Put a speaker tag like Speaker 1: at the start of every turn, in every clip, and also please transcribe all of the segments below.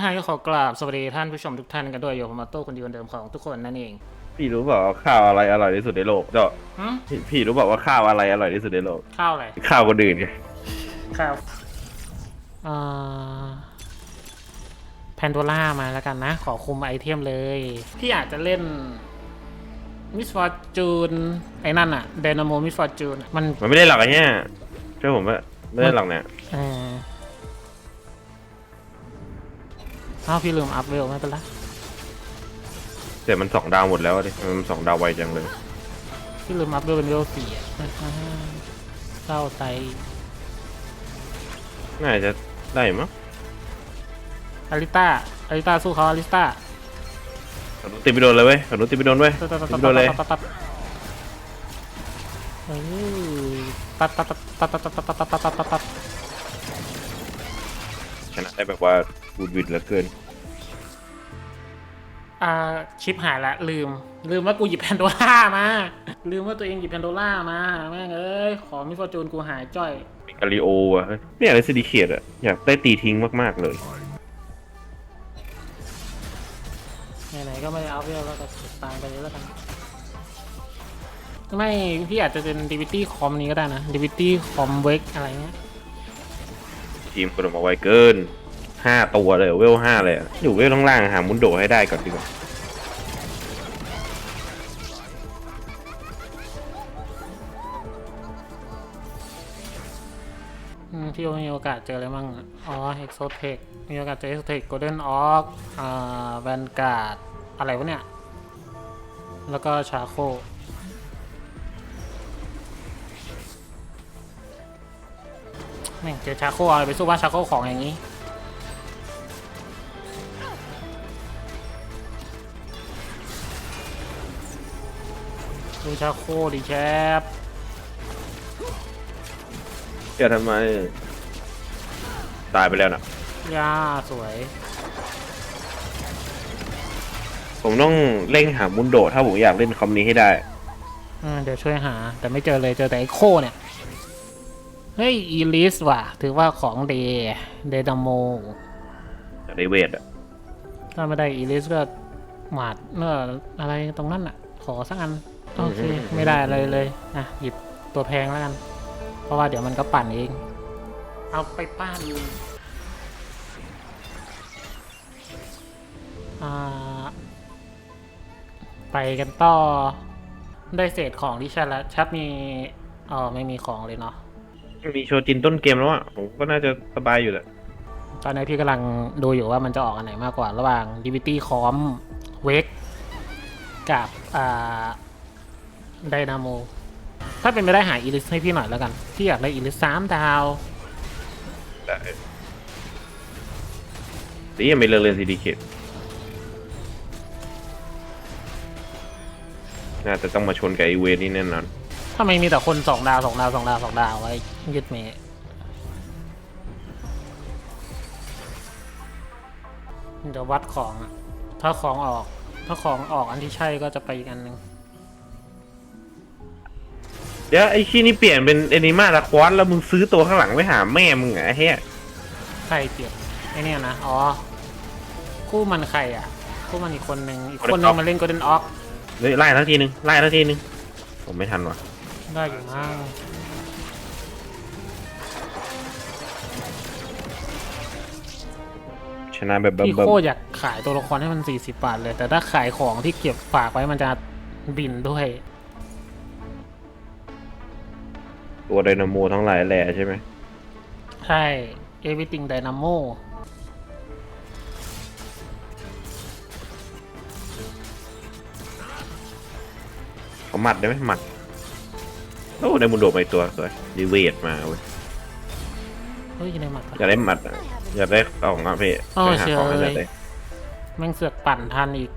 Speaker 1: ไฮก็ขอกราบสวัสดีท่านผู้ชมทุกท่านกันด้วยอยู่ผมมาโต้คนดีคนเดิมของทุกคนนั่นเอง
Speaker 2: พี่รู้เปล่าว่าข้าวอะไรอร่อยที่สุดในโลกเจ้า
Speaker 1: หึ
Speaker 2: พี่พี่รู้เปล่าว่าข้าวอะไรอร่อยที่สุดในโลก
Speaker 1: ข้าวอะไร
Speaker 2: ข้าวคนอื่นไง
Speaker 1: ข้าวอ่าแพนโดล่ามาแล้วกันนะ ขอคุมไอเทมเลย พี่อาจจะเล่นมิสฟอร์จูนไอ้นั่นอะเดนโมมิสฟอร์จูนมัน
Speaker 2: มันไม่ได้หรอกไอ้เนี่ยเชื่อผมว่าไม่ได้หรอกเนี่ย
Speaker 1: เออ อ้าวพี่ลืมอัพเวลไม่เป็นไร
Speaker 2: แต่มันสองดาวหมดแล้วดิมันสองดาวไวจังเลย
Speaker 1: พี่ลืมอัพเวลเป็นเวลสี่อะอ่าเศร้าใจ
Speaker 2: น่าจะได้มั้ง
Speaker 1: อาริต้าอาริต้าสู้เขาอาริต้า
Speaker 2: ขนุนตีไปโดนเลยเว้ยขนุนตีไปโดนเว้ย
Speaker 1: ตัดตัด
Speaker 2: ตี
Speaker 1: ตัด
Speaker 2: ไปโดนเลย
Speaker 1: ตัดตัดเออตัดตัดตัดตัดตัดตัดตัดตัดตัดตัดตัด
Speaker 2: ชนะได้แบบว่าบูดวิดเหลือเกิน
Speaker 1: อ่าชิปหายละลืม ลืมว่ากูหยิบแพนโดล่ามา ลืมว่าตัวเองหยิบแพนโดล่ามาแม่งเอ้ย ของมิฟอร์จูนกูหายจ้อย
Speaker 2: มีกาลิโออะเฮ้ยไม่อยากได้ซิดิเคตอะอยากได้ตีทิ้งมากๆเลย
Speaker 1: ไหนๆก็ไม่ได้เอาเวลแล้วก็ตามไปเลยแล้วกันไม่พี่อาจจะเป็นดิวิตี้คอมนี้ก็ได้นะดิวิตี้คอมเวกอะไรเงี้ย
Speaker 2: ทีมคนออกมาไวเกินห้าตัวเลยเวลห้าเลยอยู่เวลล่างๆหามุนโดให้ได้ก่อนดีกว่า
Speaker 1: อืมพี่ว่ามีโอกาสเจออะไรมั่งอะอ๋อเฮกโซเทคมีโอกาสเจอเฮกโซเทคโกลเด้นออกอ่าแวนการ์ดอะไรวะเนี่ย แล้วก็ชาโค แม่งเจอชาโคเอาอะไรไปสู้ว่าชาโคของอย่างนี้ ดูชาโคดิแชป
Speaker 2: จะทำไม ตายไปแล้วนะ
Speaker 1: ย่าสวย
Speaker 2: ผมต้องเร่งหามุนโด ถ้าผมอยากเล่นคอมนี้ให้ได้
Speaker 1: อืมเดี๋ยวช่วยหา แต่ไม่เจอเลยเจอแต่ไอโคเนี่ย เฮ้ย อีลิสว่ะ ถือว่าของเดเดดามโม
Speaker 2: อยากได้เวทอะ
Speaker 1: ถ้าไม่ได้อีลิสก็หมาดเนื้ออะไรตรงนั้นอะขอสักอัน โอเค ไม่ได้อะไรเลยอะหยิบตัวแพงแล้วกัน เพราะว่าเดี๋ยวมันก็ปั่นเอง เอาไปป้านอ่าไปกันต่อ ได้เศษของที่ชัดแล้วชัดมีอ๋อไม่มีของเลยเนาะ
Speaker 2: มีโชจินต้นเกมแล้วอะผมก็น่าจะสบายอยู่แหละ
Speaker 1: ตอนนี้พี่กำลังดูอยู่ว่ามันจะออกอันไหนมากกว่าระหว่าง DVT คอมเวกกับอ่าไดนาโมถ้าเป็นไปได้หาอีลิสให้พี่หน่อยแล้วกัน พี่อยากได้อีลิสสามดาว
Speaker 2: ได้แต่ยังไม่เลิกเล่นซีดีเคทน่าจะต้องมาชนกับไอเวทนี่แน่นอน
Speaker 1: ถ้าไม่มีแต่คนสองดาวสองดาวสองดาวสองดาวไว้ ยึดเมย์เดี๋ยววัดของอะถ้าของออก ถ้าของออกอันที่ใช่ก็จะไปอีกอันหนึ่ง
Speaker 2: เดี๋ยวไอ้ชี้นี่เปลี่ยนเป็นเอนิมาตะควอนแล้วมึงซื้อตัวข้างหลังไว้หาแม่มึงเหรอไอ้เฮีย
Speaker 1: ใครเปลี่ยนไอเนี่ยนะ อ๋อ คู่มันใครอะ คู่มันอีกคนหนึ่งอีกคนหนึงมันเล่น Golden Ox
Speaker 2: เฮ้ยไล่ทักทีนึงไล่ทักทีนึงผมไม่ทันว่ะ
Speaker 1: ได้อยู่มั้ง
Speaker 2: ชนะแบบเบิ่
Speaker 1: พี่
Speaker 2: ม
Speaker 1: โคตรอยากขายตัวละครให้มัน 40 บาทเลย แต่ถ้าขายของที่เก็บฝากไว้มันจะบินด้วย
Speaker 2: ๆตัวไดนาโมทั้งหลายแหล่ใช่ไหม
Speaker 1: ใช่ Everything Dynamo
Speaker 2: เขาหมัดได้ไหมหมัดโอ้ได้มุนโดมาอีกตัวสวยดีเวทมาเว้ย
Speaker 1: เฮ้ยในหมัดปะ
Speaker 2: อยากได้หมัดอะ อยากได้ของอะพี่
Speaker 1: อ๋อ
Speaker 2: ไปหาของ
Speaker 1: เชี
Speaker 2: ให้
Speaker 1: ยว
Speaker 2: อยากได้
Speaker 1: แม่งเสือกปั่นทันอีก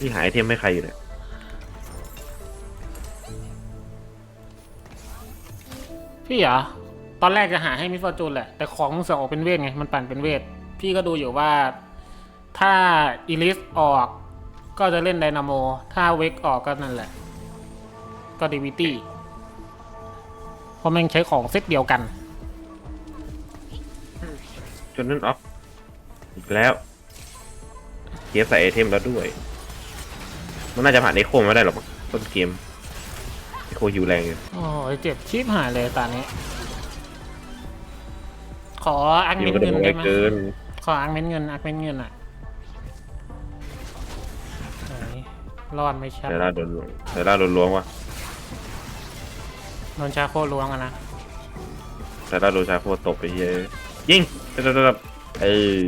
Speaker 2: ที่หายเทมให้ใครอยู่เนี่ย
Speaker 1: พี่เหรอ ตอนแรกจะหาให้มิสฟอร์จูนแหละ แต่ของมันเสือกออกเป็นเวทไง มันปั่นเป็นเวท พี่ก็ดูอยู่ว่า ถ้าอีลิสออก ก็จะเล่นไดนาโม ถ้าเวกออกก็นั่นแหละ ก็ดีวิตี้เพ ราะแม่งใช้ของเซตเดียวกัน
Speaker 2: จนนั้นออฟอีกแล้วเกียร์ใส่ไอเทมแล้วด้วย มันน่าจะผ่านไอโคไม่ได้หรอกมั้งต้นเกมไอโคอยู่แรงอยู่
Speaker 1: โอ้ยเจ็บชิบหายเลยตอนนี้ ขออัก
Speaker 2: ยิ
Speaker 1: เม็
Speaker 2: ง
Speaker 1: น
Speaker 2: ก็โด
Speaker 1: เงิ
Speaker 2: น
Speaker 1: น
Speaker 2: ไว
Speaker 1: ได้ไหม
Speaker 2: เกิน
Speaker 1: ขออักเม็นเงินอักเม็นเงินอะไหนรอดไม่ชัด
Speaker 2: เซราโดนล้วงเซราโดนล้วงว่ะ
Speaker 1: โดนชาโคล้วงอะนะ
Speaker 2: เซราโดนชาโคตบไปเยอะยิงเซราเออ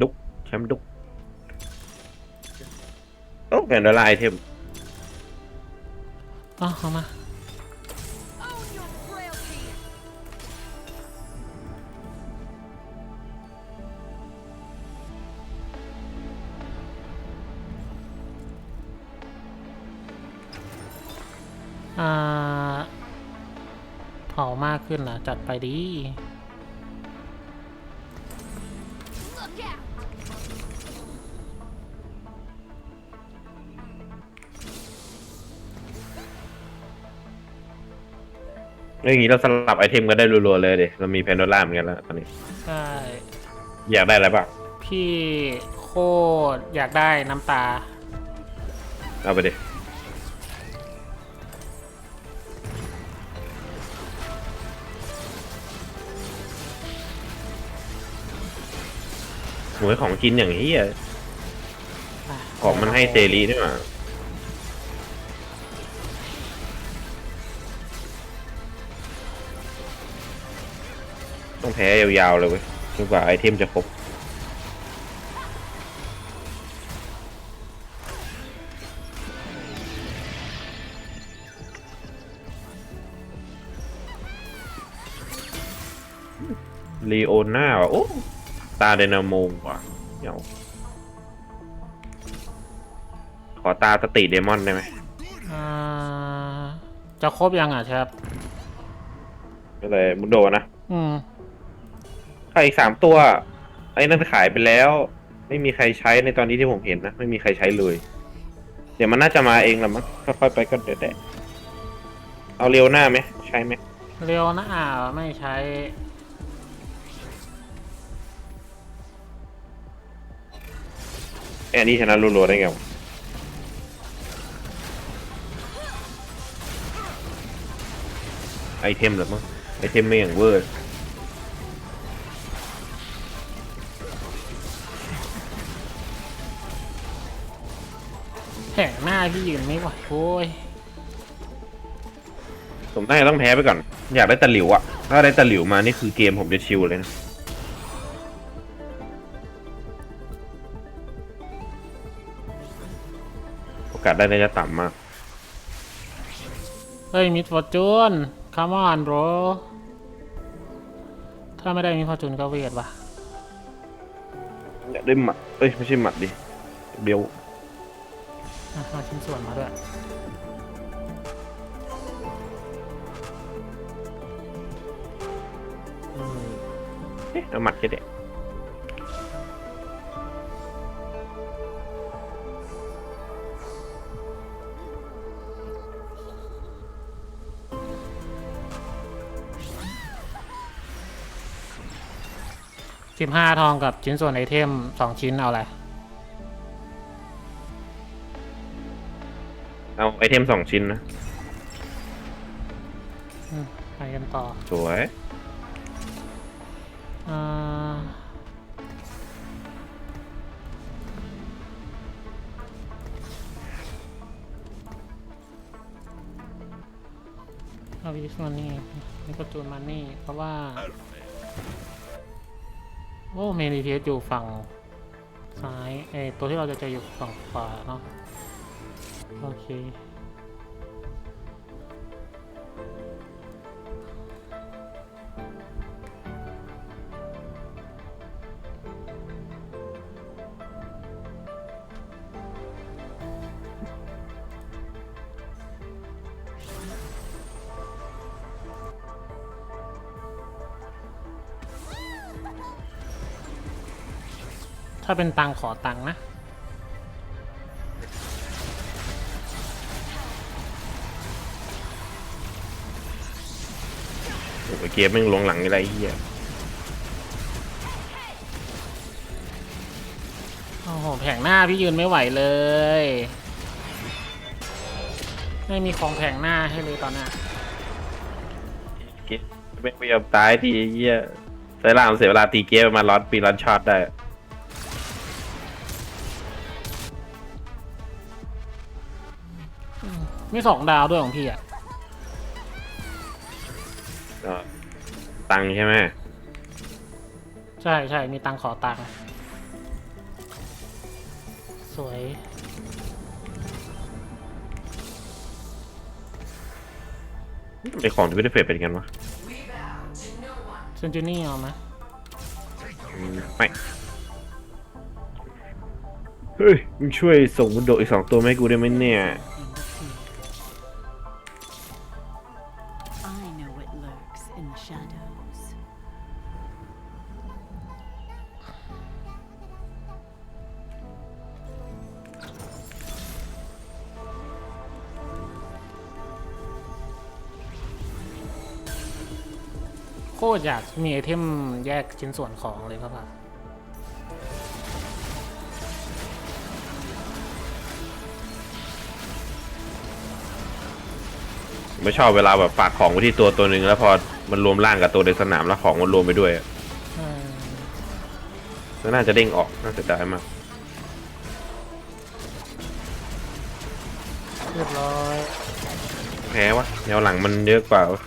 Speaker 2: ดุกแชมป์ดุกโอ้แพนดอลาไอเทม
Speaker 1: อ๋อเอามา ขึ้นนะจัดไปดี
Speaker 3: Look out!
Speaker 2: แล้วอย่างนี้เราสลับไอเทมกันได้รัวๆเลยเดี๋ยเรามีแพนโดล่าเหมือนกันแล้วตอนนี้
Speaker 1: ใช่
Speaker 2: อยากได้อะไรบ้าง
Speaker 1: พี่โคตรอยากได้น้ำตา
Speaker 2: เอาไปดิ หวยของกินอย่างนี้ยของมันให้เซรีนี่หว่าต้องแพ้ยาวๆเลยเว้ยจนกว่าไอเทมจะครบลีโอน่าว่ะโอ้ ตาเดนาโมว่ะเดี๋ยวขอตาสติเดมอนได้ไหม
Speaker 1: อ่าจะครบยังอะครับ
Speaker 2: ก็เลยมุนโดนะ
Speaker 1: อืม
Speaker 2: ใครอีกสามตัว ไอ้นั่นขายไปแล้ว ไม่มีใครใช้ในตอนนี้ที่ผมเห็นนะ ไม่มีใครใช้เลย เดี๋ยวมันน่าจะมาเองละมั้งค่อยๆไปก็เดี๋ยวแต่เอาเร็วหน้าไหมใช้ไหม
Speaker 1: เร็วนะอ่าไม่ใช้
Speaker 2: อ้อันนี้ชนะรัวๆได้ไงวะไอเทมเหรอมั้งไอเทมไม่อย่างเวอร์
Speaker 1: แผงหน้าพี่ยืนไม่ไหวโอ้ย
Speaker 2: ผมน่าจะต้องแพ้ไปก่อน อยากได้ตะหลิวอะถ้าได้ตะหลิวมานี่คือเกมผมจะชิลเลยนะ กาสได้น่าจะต่ำมาก
Speaker 1: เฮ้ยมิดฟอร์จูนคัมออนบรถ้าไม่ได้มิดฟอร์จูนก็เวทว่ะ
Speaker 2: อยากได้หมัด เอ้ย ไม่ใช่หมัดดิ เบล
Speaker 1: อะเอาชิ้นส่วนมาด้วย
Speaker 2: เอ๊ะเอาหมัดแค่เด็ก
Speaker 1: สิบห้าทองกับชิ้นส่วนไอเทมสองชิ้นเอาอะไร
Speaker 2: เอาไอเทมสองชิ้นนะ
Speaker 1: อืมไปกันต่อ
Speaker 2: สวย
Speaker 1: อ่าเอาวิสมันนี่นี่ก็จูนมันนี่เพราะว่า โอ้เมนิเทสอยู่ฝั่งซ้ายเอตัวที่เราจะเจออยู่ฝั่งขวาเนาะโอเค ถ้าเป็นตังขอตังนะ
Speaker 2: โอ้โหเกมแม่งลงหลังอะไรเฮีย
Speaker 1: โอ้โหแผงหน้าพี่ยืนไม่ไหวเลย ไม่มีของแผงหน้าให้เลยตอนนี้ย
Speaker 2: เกมไม่ยอมตายทีเฮียใส่ล่ามเสียเวลาตีเกมประมาล็อตปีล็อตช็อตได้
Speaker 1: มีสองดาวด้วยของพี่อะ
Speaker 2: ก็ตังค์ใช่ไหม
Speaker 1: ใช่ใช่มีตังค์ขอตังค์สวย
Speaker 2: ไอของที่ไม่ได้เฟดเป็นกันวะ
Speaker 1: เซนจูนี่เอาไหม
Speaker 2: อืมไม่ เฮ้ย มึงช่วยส่งบุนโดอีกสองตัวมาให้กูได้ไหมเนี่ย
Speaker 1: ตรอยากมีไอเทมแยกชิ้นส่วนของเลยครับ
Speaker 2: ไม่ชอบเวลาแบบฝากของไว้ที่ตัวตัวหนึ่งแล้วพอมันรวมร่างกับตัวในสนามแล้วของมันรวมไปด้วยอะ
Speaker 1: เออ
Speaker 2: ก็น่าจะเด้งออกน่าเสียดายมาก
Speaker 1: เรียบร้อย
Speaker 2: แพ้วะแนวหลังมันเยอะกว่าวะ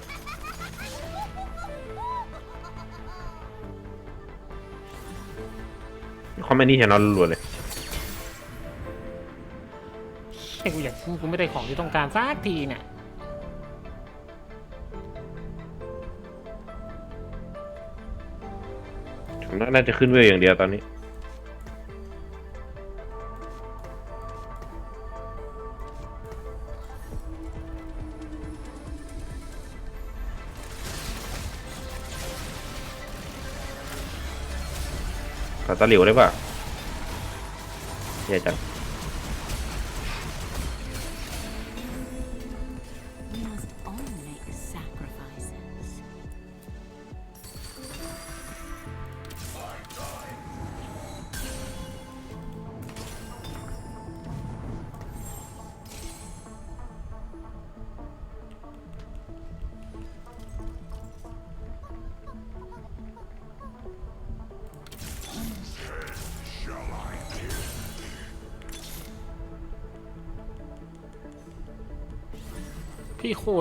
Speaker 2: มเมนต์นี่แทนนอนรัวๆเลย
Speaker 1: ไอ้กูอยากกูไม่ได้ของที่ต้องการสักทีเนี่ย
Speaker 2: ผมว่าน่าจะขึ้นเวลอย่างเดียวตอนนี้ขอตะหลิวได้ป่ะ แย่จัง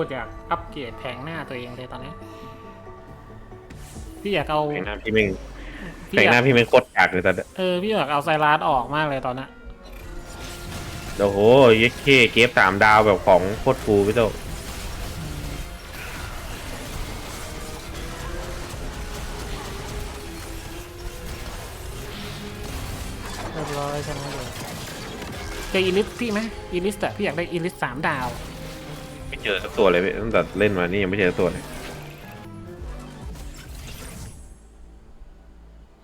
Speaker 1: ตรอยากอัปเกรดแผงหน้าตัวเองเลยตอนนี้ พี่อยากเอา
Speaker 2: แข่งหน้าพี่แม่ง
Speaker 1: พี่
Speaker 2: แข่ง
Speaker 1: อยา
Speaker 2: หน้ากพี่แม่งโคตรอยากเลยตอนเนี้ย
Speaker 1: เออพี่อยากเอาไซรัสออกมากเลยตอนนี้
Speaker 2: โอ้โหเยเคเกฟสามดาวแบบของโคตรฟูพี่โต
Speaker 1: เรียบร้อยใช่ไหมเลยเจออีลิสพี่ไหมอีลิสแต่พี่อยากได้อีลิสสามดาว
Speaker 2: ไม่ เจอสักตัวเลยพี่ตั้งแต่เล่นมานี่ยังไม่เจอสักตัวเลย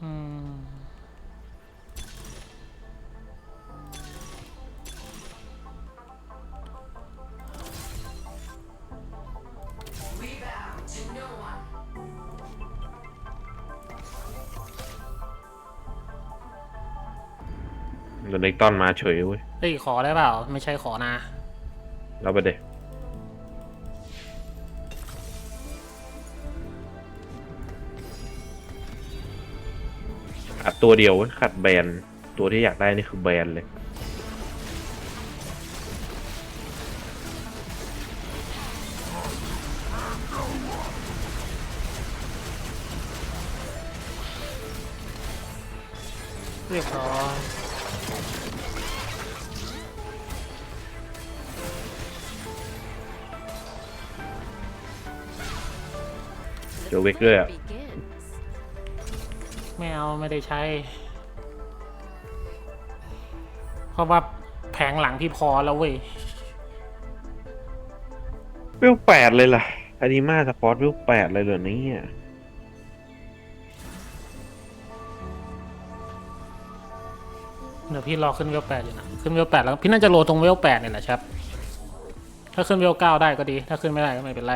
Speaker 1: อืม
Speaker 2: โดนเล็กต้อนมาเฉยเว้ย
Speaker 1: เอ้ยขอได้เปล่า ไม่ใช่ขอนะ
Speaker 2: เราไปเดย ขาดตัวเดียวขาดแบรนตัวที่อยากได้นี่คือแบรนเลย
Speaker 1: ใช้ เพราะว่าแผงหลังพี่พอแล้วเว้ย
Speaker 2: เวลแปดเลยล่ะอานิมาสปอร์ตเวลแปดเลยเหรอเนี่ย
Speaker 1: เดี๋ยวพี่รอขึ้นเวลแปดอยู่นะขึ้นเวลแปดแล้วพี่น่าจะโลตรงเวลแปดเนี่ยแหละครับ ถ้าขึ้นเวลเก้าได้ก็ดี ถ้าขึ้นไม่ได้ก็ไม่เป็นไร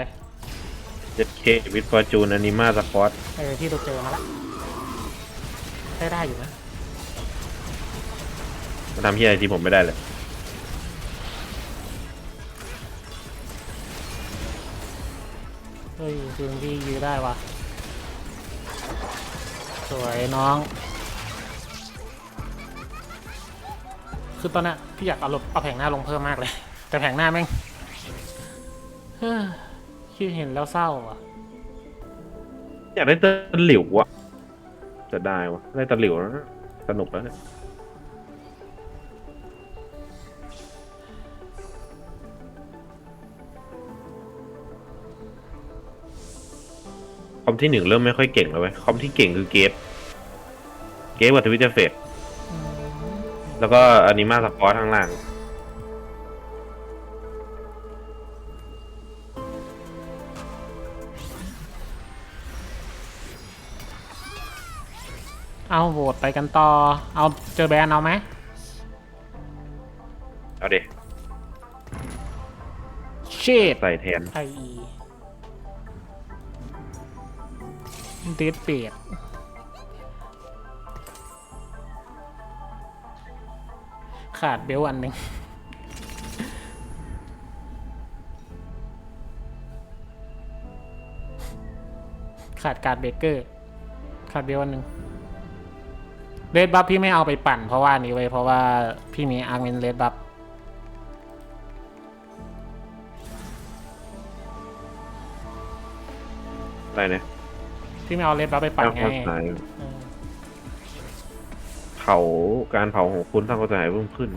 Speaker 2: จ็ดเควิดฟอร์จูนอนิมาสปอร์ต
Speaker 1: เออที่เราเจอมาละ ได้ได้อยู่นะ
Speaker 2: มาทำที่อะไรที่ผมไม่ได้เลย
Speaker 1: เฮ้ยคืนพี่ยื้อได้วะสวยน้อง คือตอนเนี้ยพี่อยากเอาลบเอาแผงหน้าลงเพิ่มมากเลย แต่แผงหน้าแม่งเฮ้ยคิดเห็นแล้วเศร้าอะ
Speaker 2: อยากได้ตะหลิวอะ จะได้วะได้ตะหลิวแล้วนะสนุกแล้วเนี่ยคอมที่หนึ่งเริ่มไม่ค่อยเก่งแล้วเว้ยคอมที่เก่งคือเกตเกตกับทวิตเตอร์เฟสแล้วก็อนิมาสปอร์ตข้างล่าง
Speaker 1: เอาโหวตไปกันต่อ เอาเจอแบรนด์เอาไหม
Speaker 2: เอาเด็
Speaker 1: ชิด
Speaker 2: ใส่แทน
Speaker 1: ไอเอเดดเปียดขาดเบลอันหนึ่งขาดการ์ดเบเกอร์ ขาดเบลอันหนึ่ง เลดบัฟพี่ไม่เอาไปปั่นเพราะว่านี้ไว้ยเพราะว่าพี่มีอาร์เมนเลดบัฟ
Speaker 2: อะไรเนี่ย
Speaker 1: พี่ไม่เอาเลดบัฟไปปั่นไง
Speaker 2: เอาเข้าใจ
Speaker 1: เออ
Speaker 2: เผาการเผาของคุณสร้างความเสียหายเพิ่มขึ้น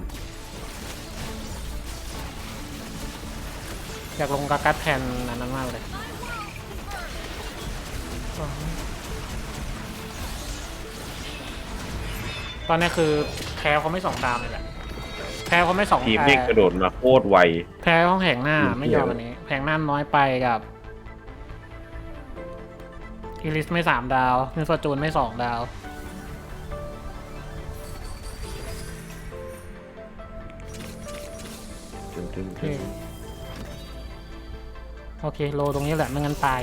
Speaker 1: อยากลงกากัดแทนอันนั้นมากเลย ตอนนี้คือแพ้เขาไม่สองดาวเลยแหละ แพ้เขาไม่สอง
Speaker 2: ทีม
Speaker 1: เอ่อ
Speaker 2: นี่กระโดดมาโคตรไว
Speaker 1: แพ้ห้องแผงหน้า
Speaker 2: ทีม
Speaker 1: ไม่ยอม
Speaker 2: เดียว
Speaker 1: อันนี้แผงหน้าน้อยไปกับอีลิสไม่สามดาวมิฟอร์จูนไม่สองดาว
Speaker 2: ตึงตึง
Speaker 1: โอเค
Speaker 2: ตึง
Speaker 1: โอเค โลตรงนี้แหละไม่งั้นตาย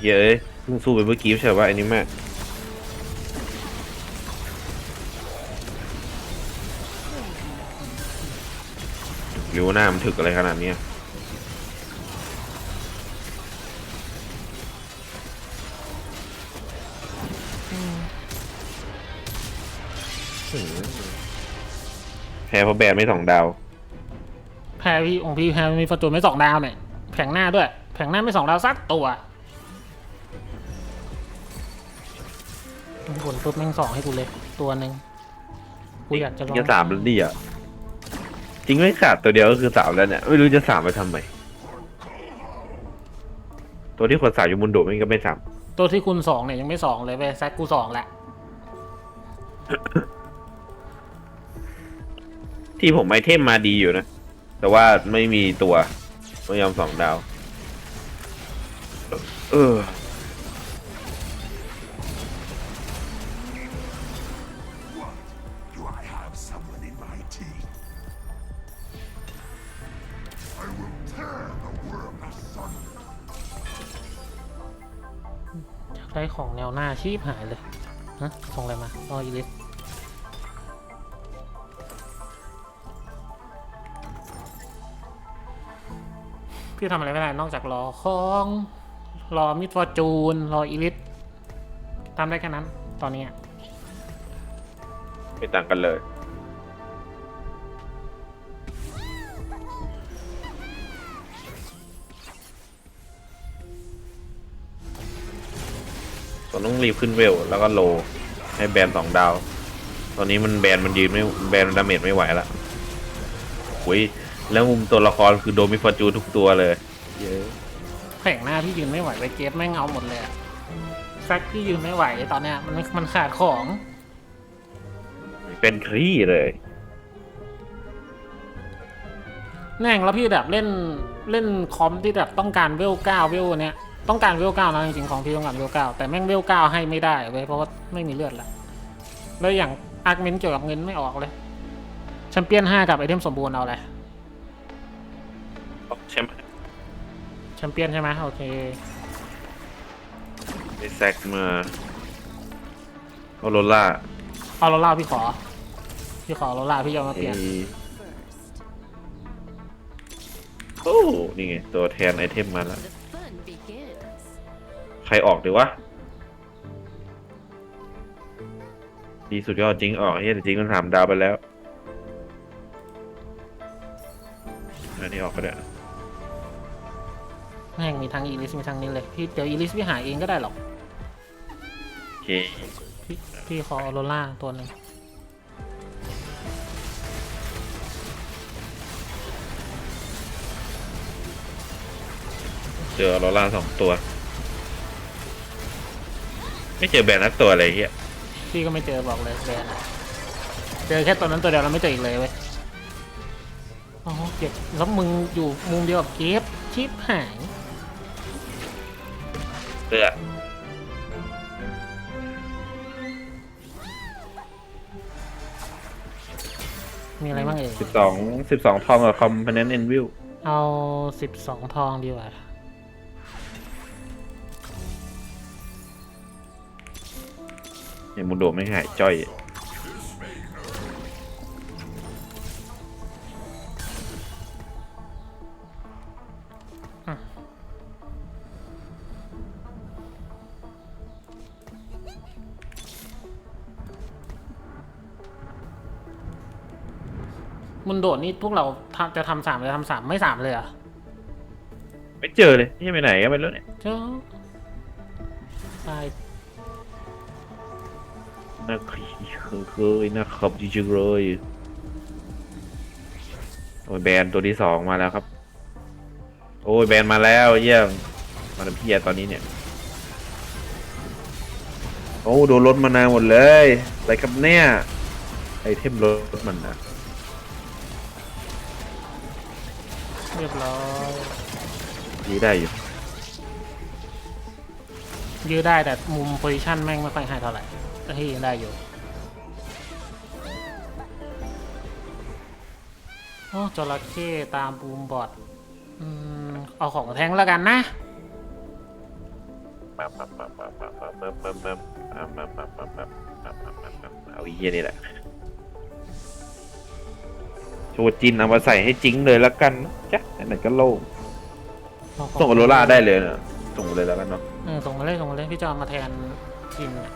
Speaker 2: เหี้ยเอ้ยเพิ่งสู้ไปเมื่อกี้ไม่ใช่ว่าไอ้นี่แม่รือว่าหน้ามันถึกอะไรขนาดนี้แพ้เพราะแบนไม่สองดาว
Speaker 1: แพ้พี่ของพี่แพ้มีฟอร์จูไม่สองดาวเนี่ยแผงหน้าด้วย แผงหน้าไม่สองดาวสักตัว ผลปุ๊บแม่งสองให้กูเลย ตัวหนึ่งกูอยากจะลอง
Speaker 2: จะสามแล้วดิอะจริงไม่ขาดตัวเดียวก็คือสามแล้วเนี่ยไม่รู้จะสามไปทำไมตัวที่คนสามอยู่มุนโดมันก็ไม่สาม
Speaker 1: ตัวที่คุณสองเนี่ยยังไม่สองเลยเว้ยแซกกูสองแหละ
Speaker 2: ที่ผมไอเทมมาดีอยู่นะ แต่ว่าไม่มีตัวไม่ยอมสองดาว เออ
Speaker 1: ได้ของแนวหน้าชีพหายเลย ฮะ ส่งอะไรมาอออีลิสพี่ทำอะไรไม่ได้ นอกจากรอของรอมิดฟอร์จูน รออีลิสทำได้แค่นั้น ตอนนี้
Speaker 2: ไม่ต่างกันเลย ตอนต้องรีบขึ้นเวล แล้วก็โล ให้แบนสองดาว ตอนนี้มันแบนมันยืนไม่แบนดาเมจไม่ไหวละอุ้ยแล้วมุมตัวละครคือโดมิฟอร์จูนทุกตัวเลย เยอะ
Speaker 1: แผงหน้าพี่ยืนไม่ไหวไปเกฟแม่งเอาหมดเลยอะแซกพี่ยืนไม่ไหวตอนเนี้ยมันมันขาดของ
Speaker 2: เป็นครี่เลย
Speaker 1: แน่งแล้วพี่แบบเล่นเล่นคอมที่แบบต้องการเวลเก้าเวลเนี้ย ต้องการเวลเก้านะจริงๆของพี่ต้องการเวลเก้าแต่แม่งเวลเก้าให้ไม่ได้เว้ยเพราะว่าไม่มีเลือดละแล้วอย่างอาร์คเมนเกี่ยวกับเงินไม่ออกเลยแชมเปี้ยนห้ากับไอเทมสมบูรณ์เอาอะไร
Speaker 2: ใช่ไหม
Speaker 1: แชมเปี้ยนใช่ไหมโอเค
Speaker 2: ไอแซกมาโอโรล่า
Speaker 1: เอาโรล่าพี่ขอ พี่ขอโรล่าพี่จะเอามาเปลี่ยน
Speaker 2: ไอ้
Speaker 4: First,
Speaker 2: โอ้นี่ไงตัวแทนไอเทมมาแล้ว
Speaker 4: the fun begins.
Speaker 2: ใครออกดีวะ ดีสุดยอดจริงออกเฮียแต่จริงมันถามดาวไปแล้ว อันนี้ออกก็ได้
Speaker 1: แม่งมีทางอีลิสมีทางนี้เลยพี่เดี๋ยวอีลิสพี่หาเองก็ได้หรอก
Speaker 2: โอเค
Speaker 1: พี่พี่ขอโรล่าตัวหนึ่ง
Speaker 2: เจอออโรล่าสองตัว ไม่เจอแบนนักตัวอะไรเฮีย
Speaker 1: พี่ก็ไม่เจอบอกเลยแบนอะเจอแค่ตัวนั้นตัวเดียวเราไม่เจออีกเลยเว้ยอ๋อเก็บแล้วมึงอยู่มุมเดียวกับเกฟชิปหาย
Speaker 2: เสื้อ
Speaker 1: มีอะไรบ้างเอ่ย
Speaker 2: สิบสองสิบสองทองกับคอมพเนนเอ็นวิว
Speaker 1: เอาสิบสองทองดีกว่า
Speaker 2: เนี่ยมูโดไม่หายจ้อย
Speaker 1: มุนโดดนี่พวกเราทำจะทำสามเลยทำสามไม่สามเลยเหรอะ
Speaker 2: ไม่เจอเลยนี่ไปไหนก็ไม่รู้เนี่ย
Speaker 1: เจ้าตาย
Speaker 2: น่าเคยน่าขับจริงๆเลยโอ้ยแบนตัวที่สองมาแล้วครับ โอ้ยแบนมาแล้วเยี่ยมมาทำพี่ตอนนี้เนี่ย โอ้โดนรถมานานหมดเลยอะไรครับเนี่ยไอเทมรถมันนะ
Speaker 1: เรียบร้อย
Speaker 2: ยีได้อยู่
Speaker 1: ยื้อได้แต่มุมโพซิชันแม่งไม่ค่อยให้เท่าไหร่ แต่ที่ยังได้อยู่โอ้จระเข้ตามบูมบอดเอาของแทงแล้วกันนะ
Speaker 2: ปั๊บปั๊บปั๊บปั๊บปั๊บปั๊บปั๊บปั๊บปั๊บปั๊บปั๊บปั๊บปั๊บปั๊บปั๊บปั๊บปั๊บเอาเหี้ยนี่แหละโชวจินเอามาใส่ให้จริงเลยแล้วกันจ๊ะไหนก็โล่งส่งกับโรล่าได้เลยนะส่งเลยแล้วกันเนาะ
Speaker 1: ส่งมาเลยส่งมาเลยพี่จอามาแทนจินเนี่ย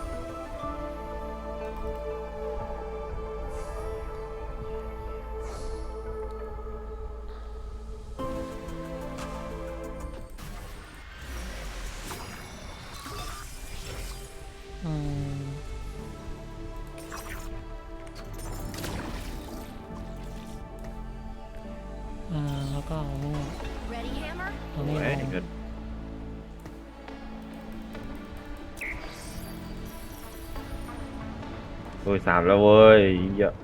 Speaker 1: อ้
Speaker 2: ยสามแล้วเว้ยเยอะ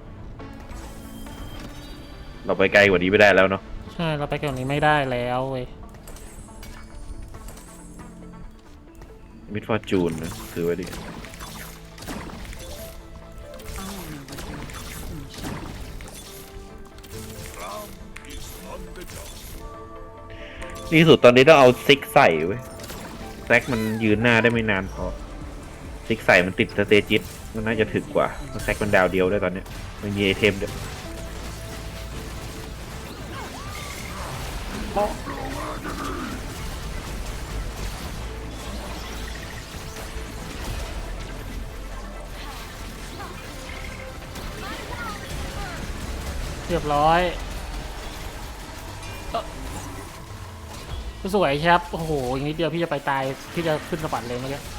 Speaker 2: เราไปไกลกว่านี้ไม่ได้แล้วเนาะ
Speaker 1: ใช่เราไปเกี่ยวนี้ไม่ได้แล้วเว้ย
Speaker 2: มิดฟอร์จูนนะถือไว้ดิ
Speaker 4: I know what lurks in the shadows.
Speaker 5: Ram is on the job.
Speaker 2: นี่สุดตอนนี้ต้องเอาซิกใส่เว้ยแซกมันยืนหน้าได้ไม่นานพอ ซิกใส่มันติดสเตจิตมันน่าจะถึกกว่ามันแซกมันดาวเดียวด้วยตอนเนี้ยมันมีไอเทมเดียว
Speaker 1: เรียบร้อยสวยครับ โอ้โหอย่างนี้เดียวพี่จะไปตาย พี่จะขึ้นสะบัดเลยเมื่อกี้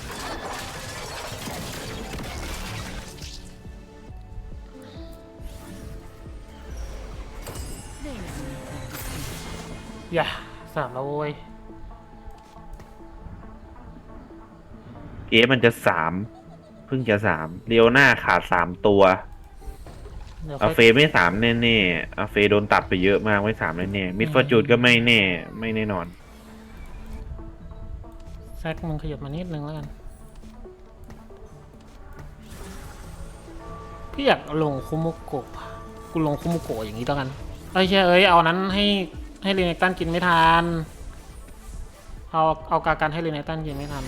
Speaker 1: อย่าสามแล้วโว้ย
Speaker 2: เอฟมันจะสามเพิ่งจะสามเรียวหน้าขาดสามตัว
Speaker 1: เดี๋ยวค่
Speaker 2: อา
Speaker 1: อย
Speaker 2: เฟไม่สามแน่ๆอาเฟโดนตัดไปเยอะมากไม่สามแน่ๆมิดฟอร์จูดก็ไม่แน่ ไม่แน่นอน
Speaker 1: แซกมึงขยับมานิดนึงแล้วกัน พี่อยากลงคุมุโกะกูลงคุมุโกะอย่างนี้แล้วกันไอ้เช่ยเอ้ยเอานั้นให้ ให้เรเนตันกินไม่ทัน เอาเอากากันให้เรเนตันกินไม่ทัน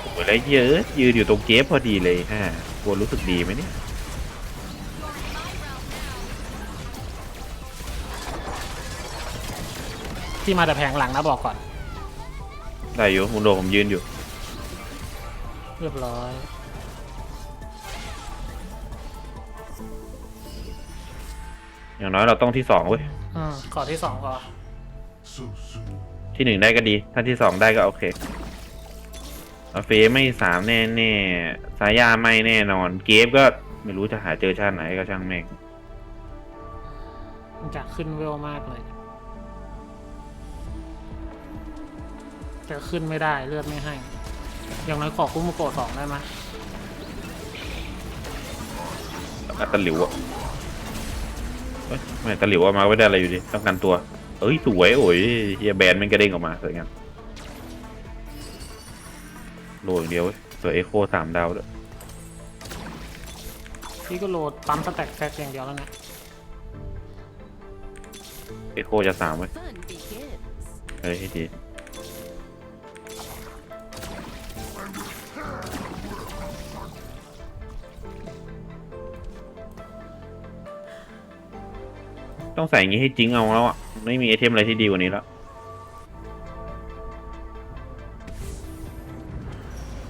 Speaker 2: โอ้ยแล้วเยอะ ยืนอยู่ตรงเกฟพอดีเลยฮะกลัวรู้สึกดีไหมเนี่ย
Speaker 1: ที่มาแต่แผงหลังนะบอกก่อน
Speaker 2: ได้อยู่มุนโดผมยืนอยู่
Speaker 1: เรียบร้อย
Speaker 2: อย่างน้อยเราต้องที่สองเว้ย
Speaker 1: อืมขอที่สองพอ
Speaker 5: So soon.
Speaker 2: ที่หนึ่งได้ก็ดี ถ้าที่สองได้ก็โอเคอาเฟไม่สามแน่แน่ๆสายาไม่แน่นอน เกฟก็ไม่รู้จะหาเจอชาติไหนก็ช่างแม่ง
Speaker 1: มันจะขึ้นเวลมากเลยแต่ขึ้นไม่ได้เลือดไม่ให้ อย่างน้อยขอคุมุโกะสองได้ไหมย
Speaker 2: อัตตะหลิวอะเอ้ย ไม่ตะหลิวอะมาไม่ได้อะไรอยู่ดีต้องการตัว เอ้ยสวยโอ้ยเฮียแบนมันกระเด้งออกมาสวยงามโลอย่างเดียวเว้ยตัวเอโคสามดาวด้วย
Speaker 1: พี่ก็โหลดปั๊มสแต็กแซกอย่างเดียวแล้วนะ
Speaker 2: เอโคจะสามเว้ย
Speaker 4: Fun begins.
Speaker 2: เฮ้ยดี ต้องใส่อย่างงี้ให้จริงเอาแล้วอะ ไม่มีไอเทมอะไรที่ดีกว่านี้แล้ว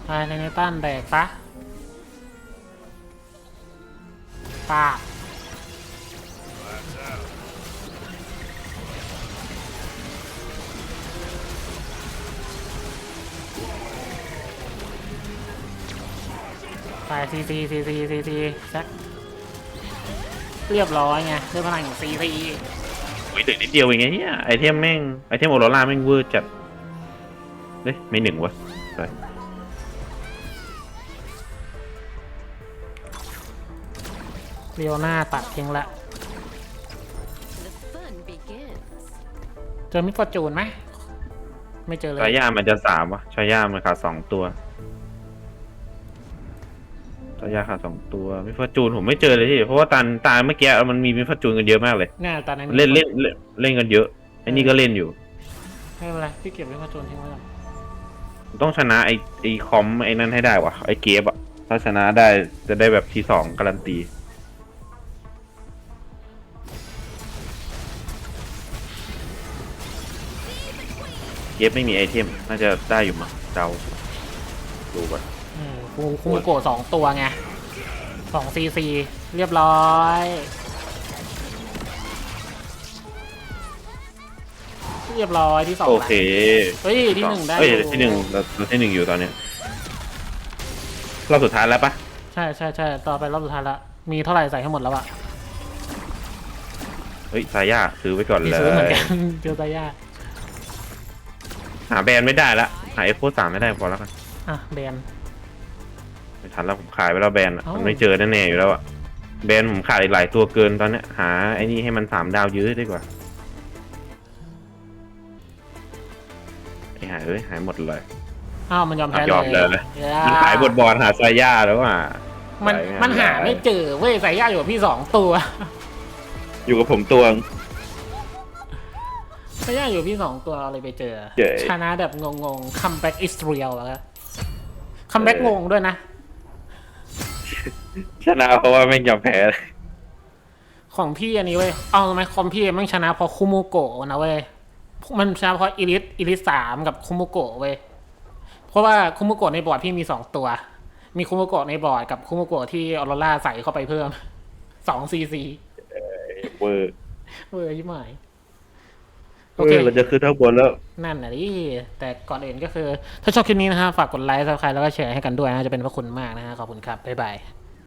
Speaker 1: ไปเลยในต้านแดกปะปาไปซีซีซีซีซีซีแซก เรียบร้อยไงด้วยพลังของซีซี
Speaker 2: อุ้ยถึงนิดเดียวเองไงเนี่ยไอเทมแม่งไอเทมโอโรราแม่งเวอร์จัดเฮ้ยไม่หนึ่งวะใส่
Speaker 1: เรียวหน้าตัดทิ้งละ
Speaker 4: The fun begins.
Speaker 1: เจอมิดฟอร์จูนไหมไม่เจอเลย
Speaker 2: ชายามันจะสามวะชายามันขาดสองตัว ชายาขาดสองตัวมิฟอร์จูนผมไม่เจอเลยที่เพราะว่าตานตาเมื่อกี้มันมีมิฟอร์จูนกันเยอะมากเลย
Speaker 1: เนี่ยตอนนั้น
Speaker 2: เล่นเล่นเล่นเล่นกันเยอะไอ้นี่ก็เล่นอยู่
Speaker 1: ไม่เป็นไรพี่เก็บมิดฟอร์จูนทิ้งไว้ก่อน
Speaker 2: ต้องชนะไอไอคอมไอ้นั่นให้ได้วะไอเกฟอะถ้าชนะได้จะได้แบบที่สองการันตีเกฟไม่มีไอเทมน่าจะได้อยู่มั้งเดาดูก่อน
Speaker 1: อืม คูคูโกะสองตัวไงสองซีซีเรียบร้อย เรียบร้อยที่สอง
Speaker 2: โอ
Speaker 1: ละ
Speaker 2: เค
Speaker 1: เฮ้ยที่หนึ่งได้
Speaker 2: เอ้ย
Speaker 1: อยู่
Speaker 2: ที่หนึ่งเราเราที่หนึ่งอยู่ตอนเนี้ยรอบสุดท้ายแล้วปะ
Speaker 1: ใช่ใช่ใช่ต่อไปรอบสุดท้ายละมีเท่าไหร่ใส่ให้หมดแล้วอะ
Speaker 2: เฮ้ยสายยาซื้อไว้ก่อน
Speaker 1: มี
Speaker 2: เล
Speaker 1: ซื้อเหมือน
Speaker 2: ย
Speaker 1: กันเจอตายา
Speaker 2: หาแบรนด์ไม่ได้ละหาเอฟโฟสามไม่ได้พอแล้วกัน
Speaker 1: อะแบน
Speaker 2: ไม่ ทันแล้วผมขายไปแล้วแบรนด์อะ
Speaker 1: มั
Speaker 2: นไม่เจอแน่ๆอยู่แล้วอะแบรนด์ผมขาดอีกหลายตัวเกินตอนเนี้ยหาไอ้นี่ให้มันสามดาวยื้อดีกว่าไอ้หายเอ้ยหายหมดเลย
Speaker 1: อ้าวมันยอมแพ้
Speaker 2: ยอมเลย
Speaker 1: เลย
Speaker 2: มันขายบทบอลหาสายยาแล้วอะ
Speaker 1: มันมันหาไม่เจอเว้ยใส่ยาอยู่กับพี่สองตัว
Speaker 2: อยู่กับผมตัวง
Speaker 1: ใส่ยาอยู่พี่สองตัวเราเลยไปเจอ
Speaker 2: เจ๋ย
Speaker 1: ชนะแบบงงๆคัมแบ็กอิสเรียลแล้วคัมแบ็กงงด้วยนะ
Speaker 2: ชนะเพราะว่าแม่งยอมแพ้
Speaker 1: ของพี่อันนี้เว้ย เอาไหมคอมพี่แมันชนะเพราะคุโมโกะนะเว้ย มันชนะเพราะอิลิสอิลิสสามกับคุโมโกะเว้ย เพราะว่าคุโมโกะในบอร์ดพี่มีสองตัว มีคุโมโกะในบอร์ดกับคุโมโกะที่ออโรร่าใส่เข้าไปเพิ่มสองซีซี
Speaker 2: เวอร์
Speaker 1: เว้ยยิ่งหมาย
Speaker 2: เออเราจะขึ้นข้างบนแล้ว
Speaker 1: นั่นนะดิแต่ก่อนอื่นก็คือ ถ้าชอบคลิปนี้นะฮะ ฝากกดไลค์ซับสไครต์แล้วก็แชร์ให้กันด้วยนะ จะเป็นพระคุณมากนะฮะ ขอบคุณครับ บ๊ายบาย